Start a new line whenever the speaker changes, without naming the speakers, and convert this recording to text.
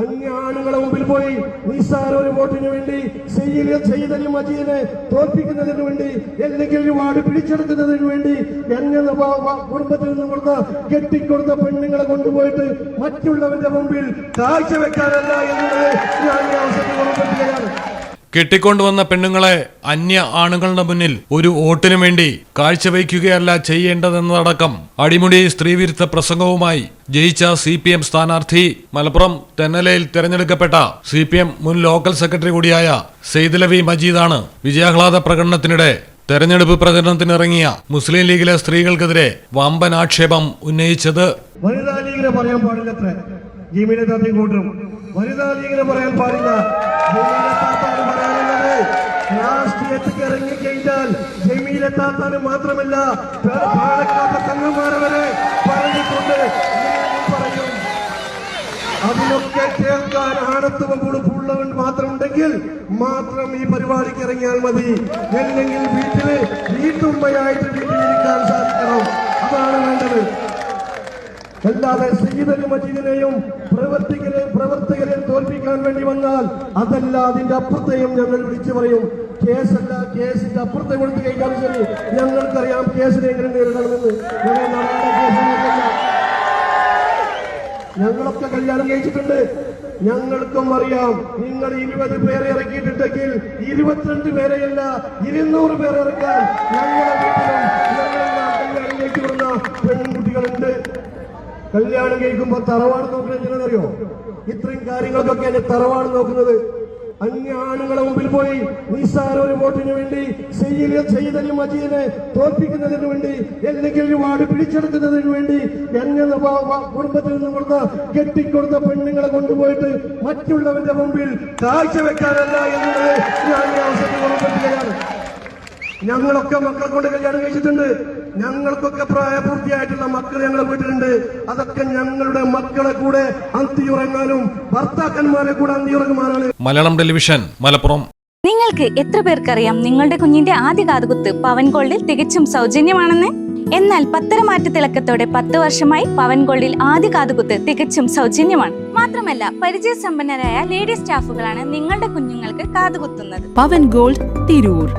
അന്യ ആണുങ്ങളെ മുമ്പിൽ പോയി നിസ്സാര ഒരു വോട്ടിന് വേണ്ടി സെയ്തലി മജീദിനെ തോൽപ്പിക്കുന്നതിന് വേണ്ടി അല്ലെങ്കിൽ ഒരു വാട് പിടിച്ചെടുക്കുന്നതിന് വേണ്ടി എന്നെ കുടുംബത്തിൽ നിന്ന് കൊടുത്ത കെട്ടിക്കൊടുത്ത പെണ്ണുങ്ങളെ കൊണ്ടുപോയിട്ട് മറ്റുള്ളവന്റെ മുമ്പിൽ കാഴ്ചവെക്കാനല്ല എന്നുള്ളത് ഞാൻ ഈ അവസരത്തിൽ ഓർമ്മിപ്പിക്കുകയാണ്.
കെട്ടിക്കൊണ്ടുവന്ന പെണ്ണുങ്ങളെ അന്യ ആണുങ്ങളുടെ മുന്നിൽ ഒരു വോട്ടിനു വേണ്ടി കാഴ്ചവയ്ക്കുകയല്ല ചെയ്യേണ്ടതെന്നതടക്കം അടിമുടി സ്ത്രീവിരുദ്ധ പ്രസംഗവുമായി ജയിച്ച സി പി എം സ്ഥാനാർത്ഥി മലപ്പുറം തെന്നലയിൽ തെരഞ്ഞെടുക്കപ്പെട്ട സി പി എം മുൻ ലോക്കൽ സെക്രട്ടറി കൂടിയായ സെയ്ദലവി മജീദാണ് വിജയാഹ്ലാദ പ്രകടനത്തിനിടെ തെരഞ്ഞെടുപ്പ് പ്രചരണത്തിനിറങ്ങിയ മുസ്ലിം ലീഗിലെ സ്ത്രീകൾക്കെതിരെ വമ്പൻ ആക്ഷേപം ഉന്നയിച്ചത്.
വനിതാ പറയാൻ കൂട്ടും വനിതാ ലീഗിനെ പറയാൻ പാടില്ല. താത്താന് മാത്രമല്ല പറയും. അതിനൊക്കെ കേൾക്കാൻ ആണത്വം കൊടുപ്പുള്ളവൻ മാത്രം മാത്രം ഈ പരിപാടിക്ക് ഇറങ്ങിയാൽ മതി. അല്ലെങ്കിൽ വീട്ടിൽ വീട്ടുമ്പയായിട്ട് വീട്ടിലിരിക്കാൻ അല്ലാതെ സയ്യിദ് മജീദിനെയും പ്രവർത്തികരെ പ്രവർത്തകരെ തോൽപ്പിക്കാൻ വേണ്ടി വന്നാൽ അതല്ല അതിന്റെ അപ്പുറത്തെയും ഞങ്ങൾ വിളിച്ചു പറയും. കേസല്ല കേസിന്റെ അപ്പുറത്തെ കൊടുത്തു കഴിഞ്ഞാൽ ശരി. ഞങ്ങൾക്കറിയാം കേസിനെ എങ്ങനെ നേരിടണമെന്ന്. ഞങ്ങളൊക്കെ കല്യാണം കഴിച്ചിട്ടുണ്ട്. ഞങ്ങൾക്കും അറിയാം. നിങ്ങൾ ഇരുപത് പേരെ ഇറക്കിയിട്ടുണ്ടെങ്കിൽ ഇരുപത്തിരണ്ട് പേരെയല്ല ഇരുന്നൂറ് പേരെ ഇറക്കാൻ ഞങ്ങളുടെ വീട്ടിലും കല്യാണം കഴിക്കുമ്പോ തറവാട് നോക്കുന്നത് എന്തിനാണെന്നറിയോ ഇത്രയും കാര്യങ്ങൾക്കൊക്കെയാണ് തറവാട് നോക്കുന്നത്. അന്യ ആണുങ്ങളെ മുമ്പിൽ പോയി നിസ്സാര ഒരു വോട്ടിന് വേണ്ടി സെയ്യിലെ സെയ്തലി മജീദിനെ തോൽപ്പിക്കുന്നതിന് വേണ്ടി അല്ലെങ്കിൽ ഒരു വാട് പിടിച്ചെടുക്കുന്നതിന് വേണ്ടി എന്നെ കുടുംബത്തിൽ നിന്ന് കൊടുത്ത കെട്ടിക്കൊടുത്ത പെണ്ണുങ്ങളെ കൊണ്ടുപോയിട്ട് മറ്റുള്ളവന്റെ മുമ്പിൽ കാഴ്ചവെക്കാനല്ല എന്നുള്ളത് ഞാൻ ഈ അവസരത്തിൽ ഞങ്ങളൊക്കെ മക്കളെ കൊണ്ട് കല്യാണം കഴിച്ചിട്ടുണ്ട്. ഞങ്ങൾക്കൊക്കെ പ്രായപൂർത്തിയായിട്ടുള്ള മക്കൾ ഞങ്ങളുടെ വീട്ടിലുണ്ട്. അതൊക്കെ ഞങ്ങളുടെ മക്കളെ കൂടെ അന്തിയുറങ്ങാനും ഭർത്താക്കന്മാരെ കൂടെ അന്തിയുറങ്ങുമാനാണ്
മലയാളം ടെലിവിഷൻ മലപ്പുറം.
നിങ്ങൾക്ക് എത്ര പേർക്കറിയാം നിങ്ങളുടെ കുഞ്ഞിന്റെ ആദ്യ കാതുകുത്ത് പവൻ ഗോൾഡിൽ തികച്ചും സൗജന്യമാണെന്ന്? എന്നാൽ പത്തരമാറ്റ തിളക്കത്തോടെ പത്ത് വർഷമായി പവൻ ഗോൾഡിൽ ആദ്യ കാതുകുത്ത് തികച്ചും സൗജന്യമാണ്. മാത്രമല്ല പരിചയസമ്പന്നരായ ലേഡി സ്റ്റാഫുകളാണ് നിങ്ങളുടെ കുഞ്ഞുങ്ങൾക്ക് കാതുകുത്തുന്നത്.
പവൻ ഗോൾഡ് തിരൂർ.